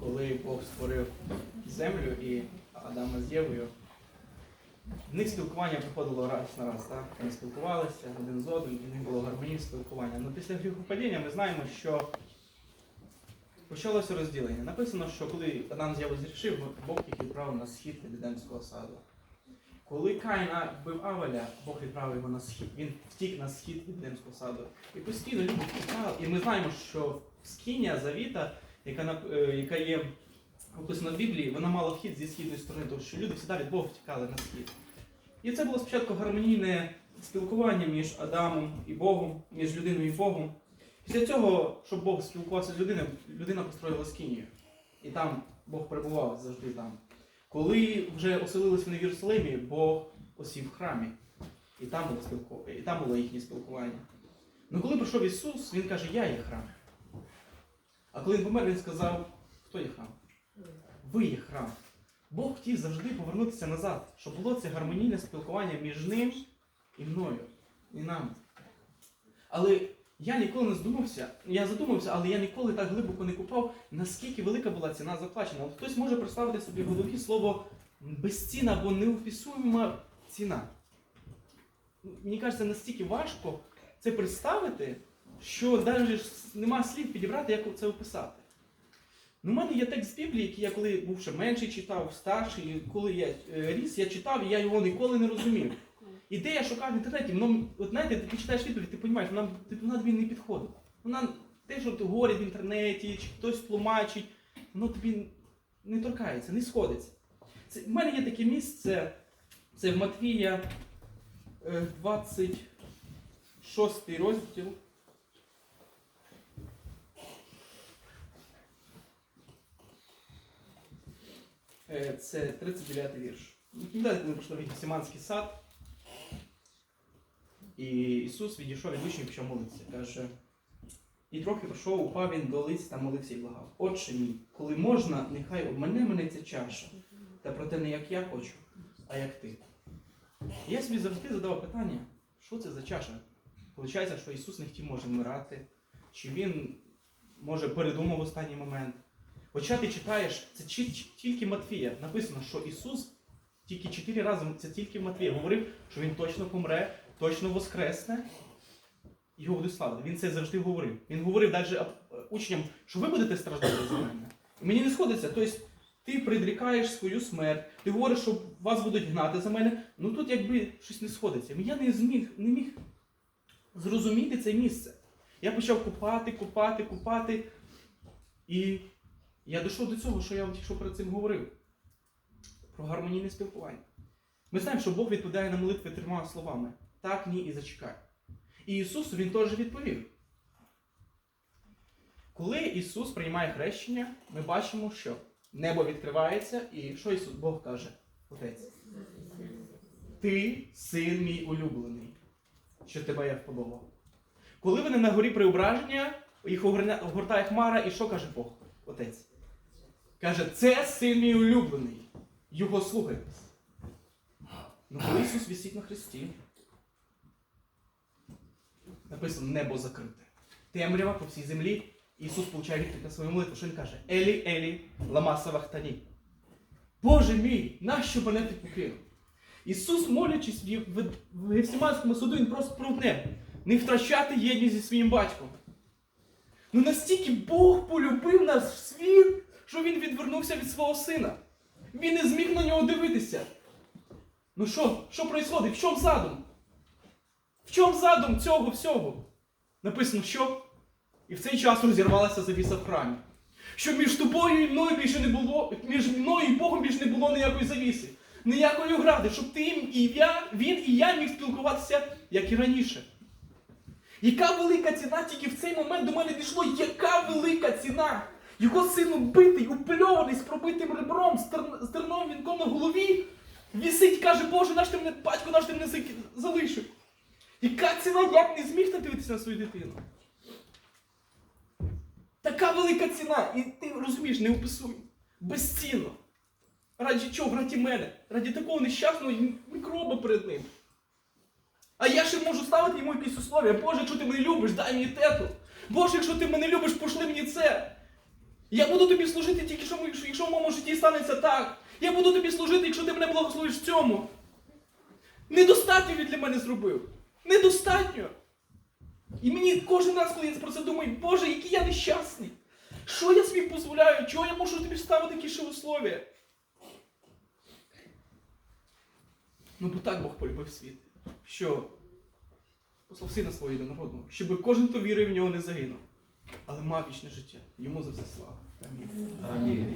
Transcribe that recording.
коли Бог створив землю і Адама з Євою, в них спілкування приходило раз на раз, так? Вони спілкувалися один з одним, і в них було гармонійне спілкування. Ну після гріхопадіння ми знаємо, що почалося розділення. Написано, що коли Адам з Євою зрішив, Бог їх відправив на схід від Едемського саду. Коли Каїна вбив Авеля, Бог відправив його на схід. Він втік на схід від Едемського саду. І постійно втікали. І ми знаємо, що скиня завіта, яка, е, яка є описана в Біблії, вона мала вхід зі східної сторони, тому що люди завжди від Бога втікали на схід. І це було спочатку гармонійне спілкування між Адамом і Богом, між людиною і Богом. Після цього, щоб Бог спілкувався з людиною, людина построїла скинію. І там Бог перебував завжди там. Коли вже оселились вони в Єрусалимі, Бог осів в храмі. І там було, і там було їхнє спілкування. Ну коли прийшов Ісус, Він каже, я є храм. А коли він помер, він сказав, хто є храм? Ви є храм. Бог хотів завжди повернутися назад, щоб було це гармонійне спілкування між ним і мною, і нами. Але я ніколи не здумався, я задумався, але я ніколи так глибоко не купав, наскільки велика була ціна заплачена. От хтось може представити собі в голові слово безцінна або неописуєма ціна. Мені кажеться, настільки важко це представити, що навіть нема слів підібрати, як це описати. Ну, у мене є текст Біблії, який я коли був ще менший читав, старший, коли я е, ріс, я читав, і я його ніколи не розумів. І де шукав в інтернеті, воно, от знаєте, ти читаєш відповідь, ти розумієш, вона, вона тобі не підходить. Вона те, що ти говорить в інтернеті, чи хтось тлумачить, воно тобі не торкається, не сходиться. Це, в мене є таке місце, це в Матвія е, 26 розділ. Це 39 вірш. Пам'ятаєте, коли прийшли в Гефсиманський сад, і Ісус відійшов від учнів і почав молитися. Каже, і трохи пройшов, упав він до лиць та молився і благав. Отче мій, коли можна, нехай обмане мене ця чаша, та проте не як я хочу, а як ти. І я собі завжди задавав питання, що це за чаша? Получається, що Ісус не хотів може вмирати, чи Він може передумав в останній момент. Хоча ти читаєш, це тільки Матфія. Написано, що Ісус тільки чотири рази, це тільки Матвія, говорив, що Він точно помре, точно воскресне. Його будуть славити. Він це завжди говорив. Він говорив навіть учням, що ви будете страждати за мене. І мені не сходиться. Тобто ти предрікаєш свою смерть, ти говориш, що вас будуть гнати за мене. Ну тут якби щось не сходиться. Я не зміг, не міг зрозуміти це місце. Я почав купати, купати, купати. І я дійшов до цього, що я вам що перед цим говорив. Про гармонійне спілкування. Ми знаємо, що Бог відповідає на молитви трьома словами: так, ні і зачекай. І Ісусу Він теж відповів. Коли Ісус приймає хрещення, ми бачимо, що небо відкривається, і що Ісус Бог каже? Отець. Ти син мій улюблений, що тебе я вподобав. Коли вони на горі преображення, їх огортає хмара, і що каже Бог? Отець. Каже, це син мій улюблений. Його слухайтесь. Ну коли Ісус висить на хресті, написано небо закрите. Темрява по всій землі. Ісус получає відповідь на свою молитву. Що він каже? Елі, Елі, лама савахтані. Боже мій, нащо мене ти покинув? Ісус, молячись в, в, в суду, він просто про одне. Не втрачати єдність зі своїм батьком. Ну настільки Бог полюбив наш світ, що він відвернувся від свого сина. Він не зміг на нього дивитися. Ну що, що происходить? В чому задум? В чому задум цього всього? Написано, що? І в цей час розірвалася завіса в храмі. Що між тобою і мною більше не було, між мною і Богом більше не було ніякої завіси, ніякої огради, щоб ти і я, він і я міг спілкуватися, як і раніше. Яка велика ціна тільки в цей момент до мене дійшло, яка велика ціна! Його син убитий, упильований з пробитим ребром, з тер- з терновим вінком на голові. Вісить, каже, Боже, наш ти мене, батько, наш ти мене залишив. Яка ціна, як не зміг ти дивитися на свою дитину? Така велика ціна, і ти розумієш, не описуй. Безцінно. Раді чого? Раді мене, раді такого нещасного мікроба перед ним. А я ще можу ставити йому якісь условия. Боже, якщо ти мене любиш, дай мені тету. Боже, якщо ти мене любиш, пошли мені це. Я буду тобі служити тільки, що, якщо в моєму житті станеться так. Я буду тобі служити, якщо ти мене благословиш в цьому. Недостатньо він для мене зробив. Недостатньо. І мені кожен раз, коли я про це думаю, Боже, який я нещасний. Що я собі дозволяю? Чого я можу тобі ставити такі условия? Ну бо так Бог полюбив світ, що послав сина свого єдинородного, щоб кожен, хто вірив в нього, не загинув, але мав вічне життя. Йому за все слава. Амінь.